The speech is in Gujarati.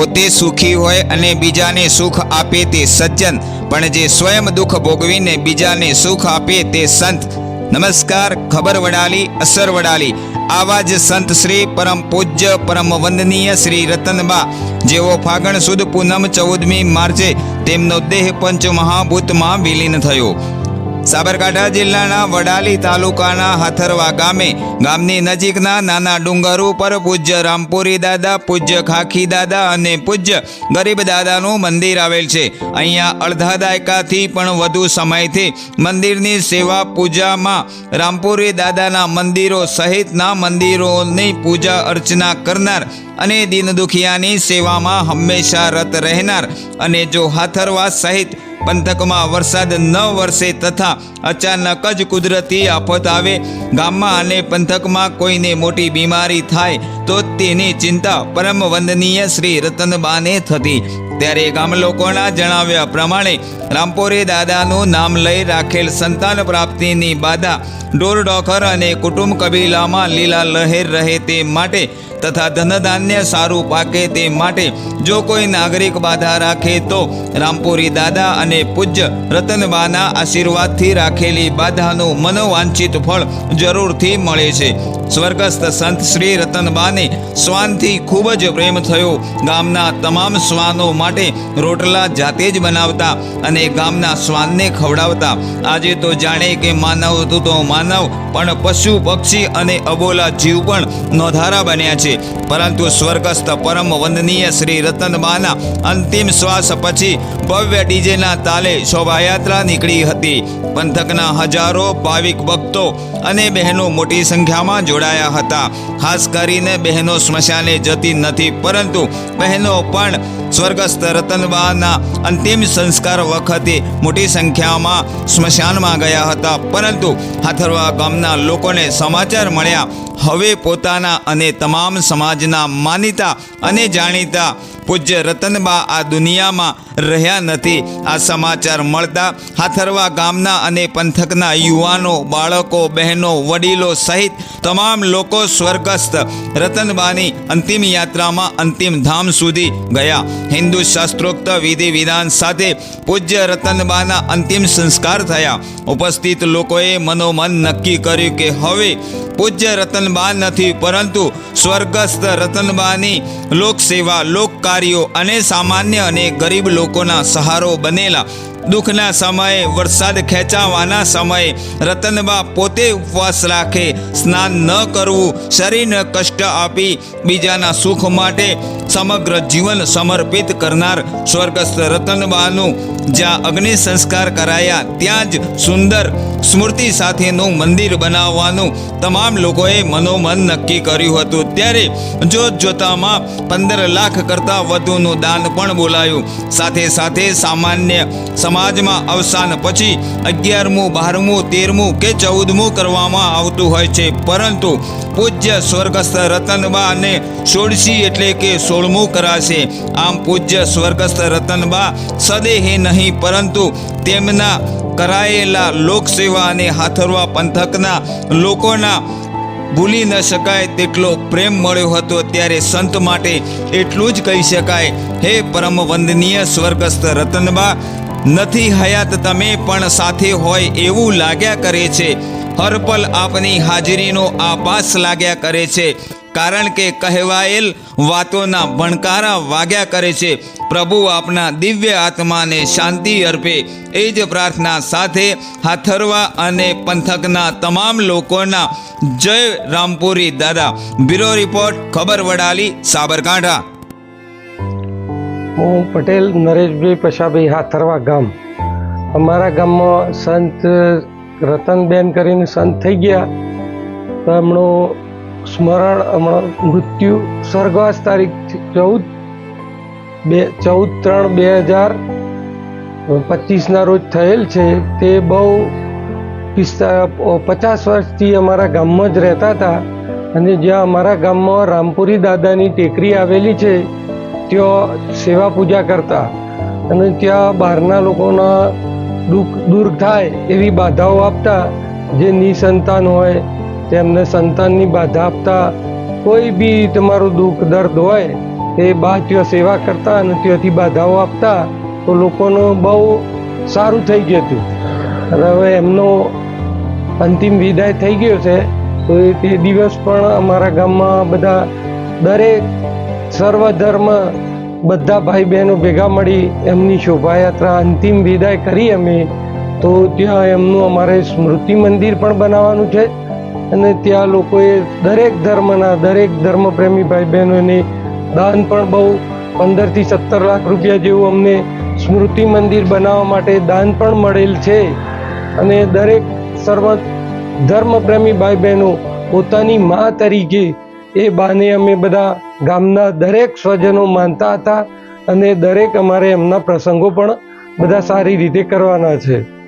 પોતે સુખી હોય અને બીજાને સુખ આપે તે સજ્જન. પણ જે સ્વયં દુઃખ ભોગવીને બીજાને સુખ આપે તે સંત. નમસ્કાર, ખબર વડાલી, અસર વડાલી. આવા જ સંત શ્રી પરમ પૂજ્ય, પરમ વંદનીય શ્રી રતનબા. જેઓ ફાગણ સુદ પૂનમ ચૌદમી માર્ચે તેમનો દેહ પંચ મહાભૂતમાં વિલીન થયો. સાબરકાંઠા જિલ્લાના વડાલી તાલુકાના હાથરવા ગામે ગામની નજીકના નાના ડુંગર ઉપર પૂજ્ય રામપુરી દાદા, પૂજ્ય ખાખી દાદા અને પૂજ્ય ગરીબ દાદાનું મંદિર આવેલ છે. અહીંયા અડધા દાયકાથી પણ વધુ સમયથી મંદિરની સેવા પૂજામાં રામપુરી દાદાના મંદિરો સહિતના મંદિરોની પૂજા અર્ચના કરનાર અને દીન દુખિયાની સેવામાં હંમેશા રત રહેનાર અને જો હાથરવા સહિત પંથકમાં વરસાદ ન વરસે તથા અચાનક જ કુદરતી આફત આવે. ગામમાં અને પંથકમાં કોઈને મોટી બીમારી થાય તો તેની ચિંતા પરમ વંદનીય શ્રી રતનબાને થતી. ત્યારે ગામ લોકોના જણાવ્યા પ્રમાણે રામપોરે દાદાનું નામ લઈ રાખેલ સંતાન પ્રાપ્તિની બાધા. ઢોર ડોખર અને કુટુંબ કબીલામાં લીલા લહેર રહે તે માટે તથા ધનધાન્ય સારું પાકે તે માટે જો કોઈ નાગરિક બાધા રાખે તો રામપુરી દાદા અને પૂજ્ય રતનબાના આશીર્વાદથી રાખેલી બાધાનું મનોવાંછિત ફળ જરૂરથી મળે છે. સ્વર્ગસ્થ સંત શ્રી રતનબાને શ્વાનથી ખૂબ જ પ્રેમ થયો. ગામના તમામ શ્વાનો માટે રોટલા જાતે જ બનાવતા અને ગામના શ્વાનને ખવડાવતા. આજે તો જાણે કે માનવ તું માનવ, પણ પશુ, પક્ષી અને અબોલા જીવ પણ નોધારા બન્યા છે. પરંતુ સ્વર્ગસ્થ પરમ વંદનીય શ્રી રતનબાના અંતિમ શ્વાસ પછી ભવ્ય ડીજેના તાલે શોભાયાત્રા નીકળી હતી. પંથકના હજારો ભાવિક ભક્તો અને બહેનો મોટી સંખ્યામાં જોડાયા હતા. ખાસ કરીને બહેનો સ્મશાને જતી નથી, પરંતુ બહેનો પણ સ્વર્ગસ્થ રતનબાના અંતિમ સંસ્કાર વખતે મોટી સંખ્યામાં સ્મશાનમાં ગયા હતા. પરંતુ હાથરવા ગામના લોકોને સમાચાર મળ્યા હવે પોતાના અને તમામ સમાજના માનીતા અને જાણીતા પૂજ્ય રતનબા આ દુનિયામાં રહ્યા નથી. આ સમાચાર મળતા હાથરવા ગામના અને પંથકના યુવાનો, બાળકો, બહેનો, વડીલો સહિત તમામ લોકો સ્વર્ગસ્થ રતનબાની અંતિમ યાત્રામાં અંતિમ ધામ સુધી ગયા. હિન્દુ શાસ્ત્રોક્ત વિધિ વિધાન સાથે પૂજ્ય રતનબાના અંતિમ સંસ્કાર થયા. ઉપસ્થિત લોકોએ મનોમન નક્કી કર્યું કે હવે પૂજ્ય રતનબા નથી, પરંતુ સ્વર્ગસ્થ રતનબાની લોકસેવા લોક કાર્યો અને સામાન્ય અને ગરીબ લોકોના સહારો બનેલા. દુઃખના સમયે, વરસાદ ખેંચાવાના સમયે, રતનબા પોતે ઉપવાસ રાખે, સ્નાન ન કરવું, શરીરને કષ્ટ આપી, બીજાના સુખ માટે સમગ્ર જીવન સમર્પિત કરનાર સ્વર્ગસ્થ રતનબાનું, જ્યાં અગ્નિ સંસ્કાર કરાયા, ત્યાં જ સુંદર સ્મૃતિ સાથેનું મંદિર બનાવવાનું તમામ લોકોએ મનોમન નક્કી કર્યું હતું. ત્યારે જોત જોતામાં પંદર લાખ કરતાં વધુનું દાન પણ બોલાયું. સાથે સાથે સામાન્ય સમાજમાં અવસાન પછી અગિયારમું, બારમું, તેરમું કે ચૌદમું કરવામાં આવતું હોય છે. પરંતુ પૂજ્ય સ્વર્ગસ્થ રતનબાને સોળસી એટલે કે સોળમું કરાશે. આમ પૂજ્ય સ્વર્ગસ્થ રતનબા સદેહે નહીં, પરંતુ તેમના કરાયેલા લોકસેવા અને હાથરવા પંથકના લોકોના ભૂલી ન શકાય તેટલો પ્રેમ મળ્યો હતો. ત્યારે સંત માટે એટલું જ કહી શકાય, હે પરમ વંદનીય સ્વર્ગસ્થ રતનબા, નથી હયાત તમે, પણ સાથે હોય એવું લાગ્યા કરે છે. હરપલ આપની હાજરીનો આભાસ લાગ્યા કરે છે. કારણ કે કહેવાયેલ વાતોના ભણકારા વાગ્યા કરે છે. પ્રભુ આપના દિવ્ય આત્માને શાંતિ અર્પે. એ જ પ્રાર્થના સાથે હાથરવા અને પંથકના તમામ લોકોના જય રામપુરી દાદા. બ્યુરો રિપોર્ટ, ખબર વડાલી, સાબરકાંઠા. હું પટેલ નરેશભાઈ પશાભાઈ હાથરવા ગામ. અમારા ગામમાં સંત રતનબેન કરીને સંત થઈ ગયા. તો એમનું સ્મરણ હમણાં મૃત્યુ સ્વર્ગવાસ તારીખ ચૌદ બે, ચૌદ ત્રણ બે હજાર પચીસના રોજ થયેલ છે. તે બહુ પિસ્તા પચાસ વર્ષથી અમારા ગામમાં જ રહેતા હતા. અને જ્યાં અમારા ગામમાં રામપુરી દાદાની ટેકરી આવેલી છે, ત્યાં સેવા પૂજા કરતા. અને ત્યાં બહારના લોકોના દુઃખ દૂર થાય એવી બાધાઓ આપતા, જે નિસંતાન હોય તેમને સંતાનની બાધા આપતા કોઈ બી તમારું દુઃખ, દર્દ હોય એ બા ત્યાં સેવા કરતા અને ત્યાંથી બાધાઓ આપતા, તો લોકોનું બહુ સારું થઈ ગયું હતું. અને હવે એમનો અંતિમ વિદાય થઈ ગયો છે, તો તે દિવસ પણ અમારા ગામમાં બધા દરેક સર્વ ધર્મ બધા ભાઈ બહેનો ભેગા મળી એમની શોભાયાત્રા અંતિમ વિદાય કરી અમે, તો ત્યાં એમનું અમારે સ્મૃતિ મંદિર પણ બનાવવાનું છે. અને ત્યાં લોકોએ દરેક ધર્મના દરેક ધર્મપ્રેમી ભાઈ બહેનોને દાન પણ બહુ પંદરથી સત્તર લાખ રૂપિયા જેવું અમને સ્મૃતિ મંદિર બનાવવા માટે દાન પણ મળેલ છે. અને દરેક સર્વ ધર્મપ્રેમી ભાઈ બહેનો પોતાની મા તરીકે એ બાને અમે બધા ગામના દરેક સ્વજનો માનતા હતા અને દરેક અમારે એમના પ્રસંગો પણ બધા સારી રીતે કરવાના છે.